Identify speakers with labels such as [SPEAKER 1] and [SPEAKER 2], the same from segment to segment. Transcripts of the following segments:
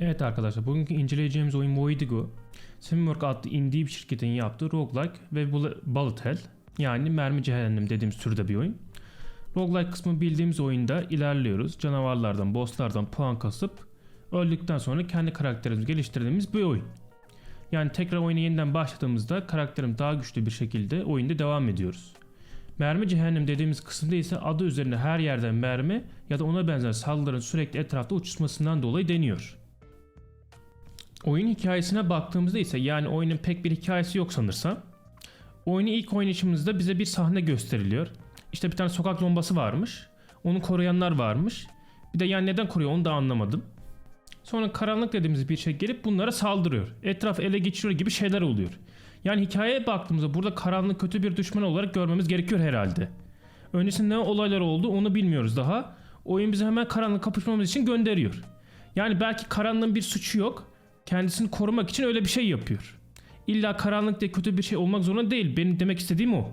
[SPEAKER 1] Evet arkadaşlar bugünkü inceleyeceğimiz oyun Voidigo. Simwork adlı indie bir şirketin yaptığı roguelike ve bullet hell yani mermi cehennem dediğimiz türde bir oyun. Roguelike kısmı bildiğimiz oyunda ilerliyoruz. Canavarlardan, bosslardan puan kasıp öldükten sonra kendi karakterimizi geliştirdiğimiz bir oyun. Yani tekrar oyuna yeniden başladığımızda karakterim daha güçlü bir şekilde oyunda devam ediyoruz. Mermi cehennem dediğimiz kısımda ise adı üzerinde her yerden mermi ya da ona benzer saldırıların sürekli etrafta uçuşmasından dolayı deniyor. Oyun hikayesine baktığımızda ise yani oyunun pek bir hikayesi yok sanırsam. Oyunu ilk oynayışımızda bize bir sahne gösteriliyor. İşte bir tane sokak lombası varmış. Onu koruyanlar varmış. Bir de yani neden koruyor onu da anlamadım. Sonra karanlık dediğimiz bir şey gelip bunlara saldırıyor. Etraf ele geçiriyor gibi şeyler oluyor. Yani hikayeye baktığımızda burada karanlık kötü bir düşman olarak görmemiz gerekiyor herhalde. Öncesinde ne olaylar oldu onu bilmiyoruz daha. Oyun bizi hemen karanlık kapışmamız için gönderiyor. Yani belki karanlığın bir suçu yok. Kendisini korumak için öyle bir şey yapıyor. İlla karanlık diye kötü bir şey olmak zorunda değil. Benim demek istediğim o.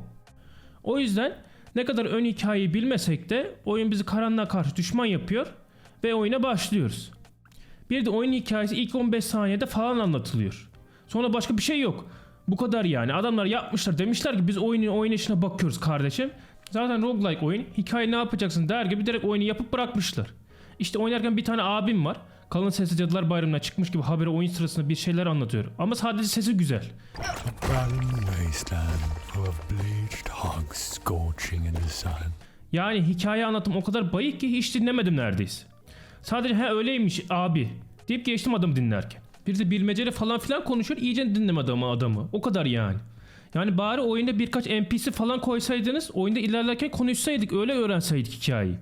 [SPEAKER 1] O yüzden ne kadar ön hikayeyi bilmesek de oyun bizi karanlığa karşı düşman yapıyor ve oyuna başlıyoruz. Bir de oyun hikayesi ilk 15 saniyede falan anlatılıyor. Sonra başka bir şey yok. Bu kadar yani. Adamlar yapmışlar demişler ki biz oyunun oynayışına bakıyoruz kardeşim. Zaten roguelike oyun. Hikaye ne yapacaksın der gibi direkt oyunu yapıp bırakmışlar. İşte oynarken bir tane abim var. Kalın sesli Cadılar Bayramı'na çıkmış gibi habere oyun sırasında bir şeyler anlatıyor. Ama sadece sesi güzel. Yani hikaye anlatım o kadar bayık ki hiç dinlemedim neredeyse. Sadece he öyleymiş abi deyip geçtim adamı dinlerken. Bir de bilmeceli falan filan konuşuyor iyice dinlemedim adamı adamı. O kadar yani. Yani bari oyunda birkaç NPC falan koysaydınız oyunda ilerlerken konuşsaydık öyle öğrenseydik hikayeyi.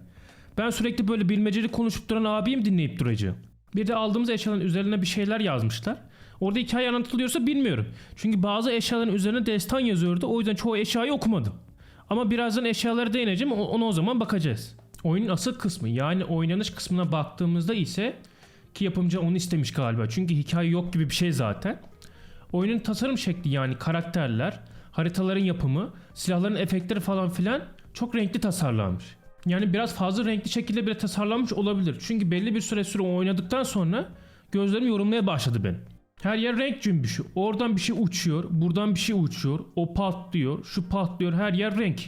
[SPEAKER 1] Ben sürekli böyle bilmeceli konuşup duran abiyim dinleyip duracağım. Bir de aldığımız eşyaların üzerine bir şeyler yazmışlar. Orada hikaye anlatılıyorsa bilmiyorum. Çünkü bazı eşyaların üzerine destan yazıyordu. O yüzden çoğu eşyayı okumadım. Ama birazdan eşyalara değineceğim. Ona o zaman bakacağız. Oyunun asıl kısmı yani oynanış kısmına baktığımızda ise ki yapımcı onu istemiş galiba. Çünkü hikaye yok gibi bir şey zaten. Oyunun tasarım şekli yani karakterler, haritaların yapımı, silahların efektleri falan filan çok renkli tasarlanmış. Yani biraz fazla renkli şekilde bile tasarlanmış olabilir. Çünkü belli bir süre süre oynadıktan sonra gözlerim yorulmaya başladı benim. Her yer renk cümbüşü. Oradan bir şey uçuyor, buradan bir şey uçuyor, o patlıyor, şu patlıyor, her yer renk.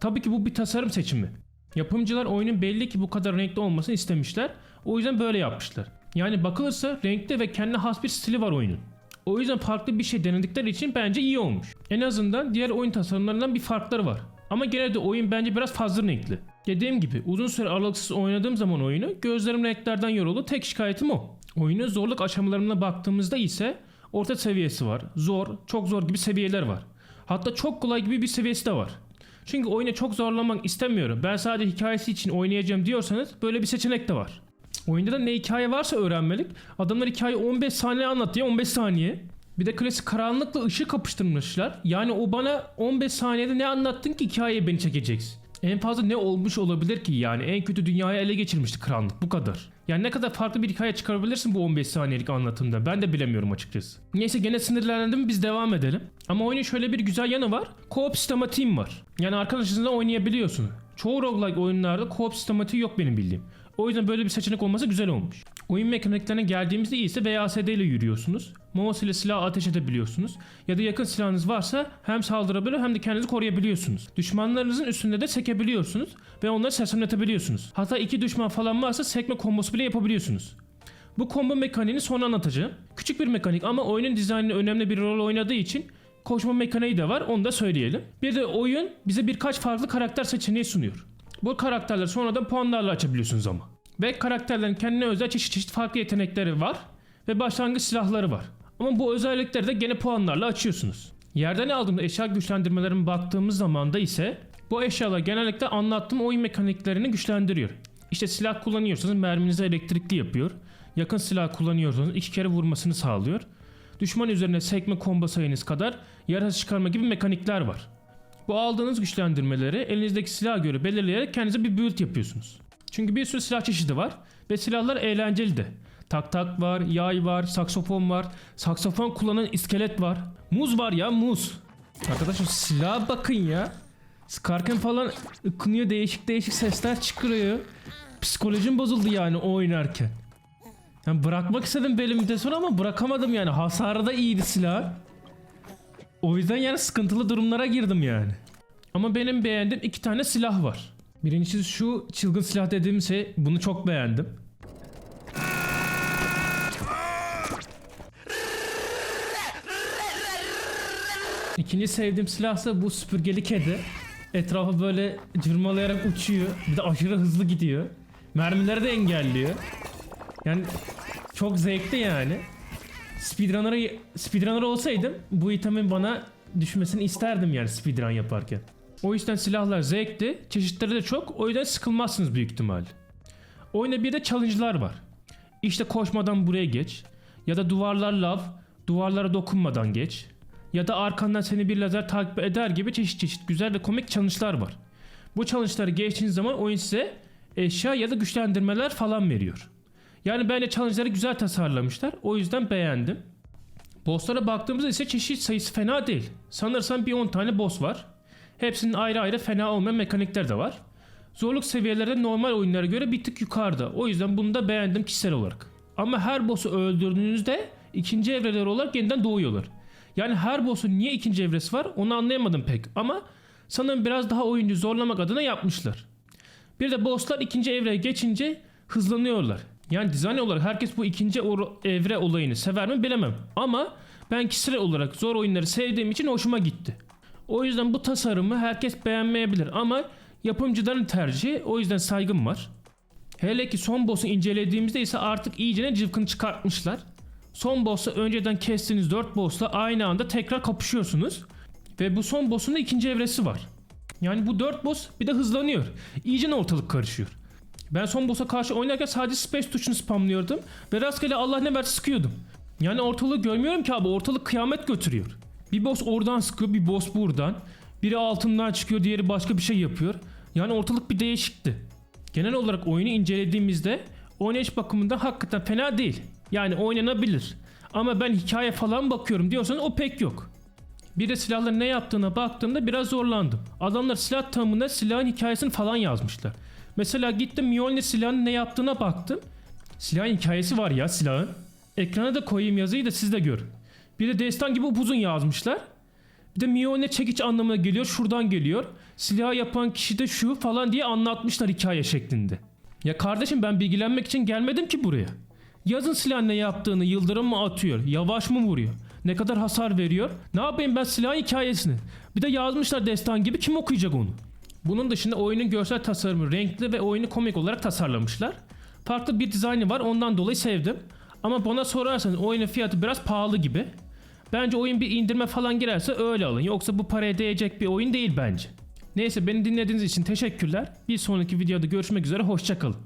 [SPEAKER 1] Tabii ki bu bir tasarım seçimi. Yapımcılar oyunun belli ki bu kadar renkli olmasını istemişler. O yüzden böyle yapmışlar. Yani bakılırsa renkli ve kendine has bir stili var oyunun. O yüzden farklı bir şey denedikleri için bence iyi olmuş. En azından diğer oyun tasarımlarından bir farkları var. Ama gene de oyun bence biraz fazla renkli. Dediğim gibi uzun süre aralıksız oynadığım zaman oyunu gözlerim renklerden yoruldu. Tek şikayetim o. Oyunun zorluk aşamalarına baktığımızda ise orta seviyesi var. Zor, çok zor gibi seviyeler var. Hatta çok kolay gibi bir seviyesi de var. Çünkü oyunu çok zorlamak istemiyorum. Ben sadece hikayesi için oynayacağım diyorsanız böyle bir seçenek de var. Oyunda da ne hikaye varsa öğrenmelik. Adamlar hikaye 15 saniye anlatıyor 15 saniye. Bir de klasik karanlıkla ışığı kapıştırmışlar. Yani o bana 15 saniyede ne anlattın ki hikayeye beni çekeceksin. En fazla ne olmuş olabilir ki yani en kötü dünyayı ele geçirmişti karanlık bu kadar. Yani ne kadar farklı bir hikaye çıkarabilirsin bu 15 saniyelik anlatımda ben de bilemiyorum açıkçası. Neyse gene sinirlendim biz devam edelim. Ama oyunun şöyle bir güzel yanı var. Co-op sistematiğim var. Yani arkadaşınızla oynayabiliyorsun. Çoğu roguelike oyunlarda co-op sistematiği yok benim bildiğim. O yüzden böyle bir seçenek olması güzel olmuş. Oyun mekaniklerine geldiğimizde ise VASD ile yürüyorsunuz. Mouse ile silah ateş edebiliyorsunuz. Ya da yakın silahınız varsa hem saldırabiliyor hem de kendinizi koruyabiliyorsunuz. Düşmanlarınızın üstünde de sekebiliyorsunuz ve onları sersemletebiliyorsunuz. Hatta iki düşman falan varsa sekme kombosu bile yapabiliyorsunuz. Bu combo mekaniğini sonra anlatacağım. Küçük bir mekanik ama oyunun dizaynında önemli bir rol oynadığı için koşma mekaniği de var onu da söyleyelim. Bir de oyun bize birkaç farklı karakter seçeneği sunuyor. Bu karakterleri sonradan puanlarla açabiliyorsunuz ama. Ve karakterlerin kendine özel çeşit çeşit farklı yetenekleri var ve başlangıç silahları var. Ama bu özellikleri de gene puanlarla açıyorsunuz. Yerden aldığımız eşya güçlendirmelerine baktığımız zaman da ise bu eşyalar genellikle anlattığım oyun mekaniklerini güçlendiriyor. İşte silah kullanıyorsanız merminizi elektrikli yapıyor. Yakın silah kullanıyorsanız iki kere vurmasını sağlıyor. Düşman üzerine sekme combo sayınız kadar yara çıkarma gibi mekanikler var. Bu aldığınız güçlendirmeleri elinizdeki silaha göre belirleyerek kendinize bir build yapıyorsunuz. Çünkü bir sürü silah çeşidi var ve silahlar eğlenceli de. Tak tak var, yay var, saksofon var, saksofon kullanan iskelet var. Muz var ya muz. Arkadaşlar silaha bakın ya. Sıkarken falan ıkınıyor değişik değişik sesler çıkarıyor. Psikolojim bozuldu yani oynarken. Yani bırakmak istedim belimde sonra ama bırakamadım yani. Hasarı da iyiydi silah. O yüzden yani sıkıntılı durumlara girdim yani. Ama benim beğendiğim iki tane silah var. Birincisi şu çılgın silah dediğim şey. Bunu çok beğendim. İkinci sevdiğim silahsa bu süpürgeli kedi. Etrafı böyle cırmalayarak uçuyor. Bir de aşırı hızlı gidiyor. Mermileri de engelliyor. Yani çok zevkli yani. Speedrunner, speedrunner olsaydım bu itemin bana düşmesini isterdim yani speedrun yaparken. O yüzden silahlar zevkli, çeşitleri de çok. O yüzden sıkılmazsınız büyük ihtimal. Oyunda bir de challenge'lar var. İşte koşmadan buraya geç. Ya da duvarlar lav, duvarlara dokunmadan geç. Ya da arkandan seni bir lazer takip eder gibi çeşit çeşit güzel ve komik challenge'lar var. Bu challenge'ları geçtiğiniz zaman oyun size eşya ya da güçlendirmeler falan veriyor. Yani bence challenge'ları güzel tasarlamışlar. O yüzden beğendim. Bosslara baktığımızda ise çeşit sayısı fena değil. Sanırsam bir 10 tane boss var. Hepsinin ayrı ayrı fena olmayan mekanikler de var. Zorluk seviyeleri normal oyunlara göre bir tık yukarıda. O yüzden bunu da beğendim kişisel olarak. Ama her boss'u öldürdüğünüzde ikinci evreler olarak yeniden doğuyorlar. Yani her boss'un niye ikinci evresi var onu anlayamadım pek. Ama sanırım biraz daha oyuncu zorlamak adına yapmışlar. Bir de bosslar ikinci evreye geçince hızlanıyorlar. Yani dizayn olarak herkes bu ikinci evre olayını sever mi bilemem. Ama ben kişisel olarak zor oyunları sevdiğim için hoşuma gitti. O yüzden bu tasarımı herkes beğenmeyebilir ama yapımcıların tercihi o yüzden saygım var. Hele ki son boss'u incelediğimizde ise artık iyicene cıvkını çıkartmışlar. Son boss'la önceden kestiğiniz 4 boss'la aynı anda tekrar kapışıyorsunuz. Ve bu son boss'un da ikinci evresi var. Yani bu 4 boss bir de hızlanıyor. İyice ortalık karışıyor. Ben son boss'a karşı oynarken sadece space tuşunu spamlıyordum ve rastgele Allah ne verse sıkıyordum. Yani ortalığı görmüyorum ki abi ortalık kıyamet götürüyor. Bir boss oradan sıkıyor bir boss buradan. Biri altından çıkıyor diğeri başka bir şey yapıyor. Yani ortalık bir değişikti. Genel olarak oyunu incelediğimizde oynayış bakımından hakikaten fena değil. Yani oynanabilir. Ama ben hikaye falan bakıyorum diyorsanız o pek yok. Bir de silahların ne yaptığına baktığımda biraz zorlandım. Adamlar silah tanımında silahın hikayesini falan yazmışlar. Mesela gittim Mjolnir silahın ne yaptığına baktım. Silahın hikayesi var ya silahın. Ekrana da koyayım yazıyı da siz de görün. Bir de destan gibi upuzun yazmışlar. Bir de Mjolnir çekiç anlamına geliyor şuradan geliyor. Silahı yapan kişi de şu falan diye anlatmışlar hikaye şeklinde. Ya kardeşim ben bilgilenmek için gelmedim ki buraya. Yazın silahın ne yaptığını, yıldırım mı atıyor, yavaş mı vuruyor, ne kadar hasar veriyor. Ne yapayım ben silahın hikayesini. Bir de yazmışlar destan gibi kim okuyacak onu? Bunun dışında oyunun görsel tasarımı renkli ve oyunu komik olarak tasarlamışlar. Farklı bir dizaynı var ondan dolayı sevdim. Ama bana sorarsanız oyunun fiyatı biraz pahalı gibi. Bence oyun bir indirme falan girerse öyle alın. Yoksa bu paraya değecek bir oyun değil bence. Neyse beni dinlediğiniz için teşekkürler. Bir sonraki videoda görüşmek üzere hoşçakalın.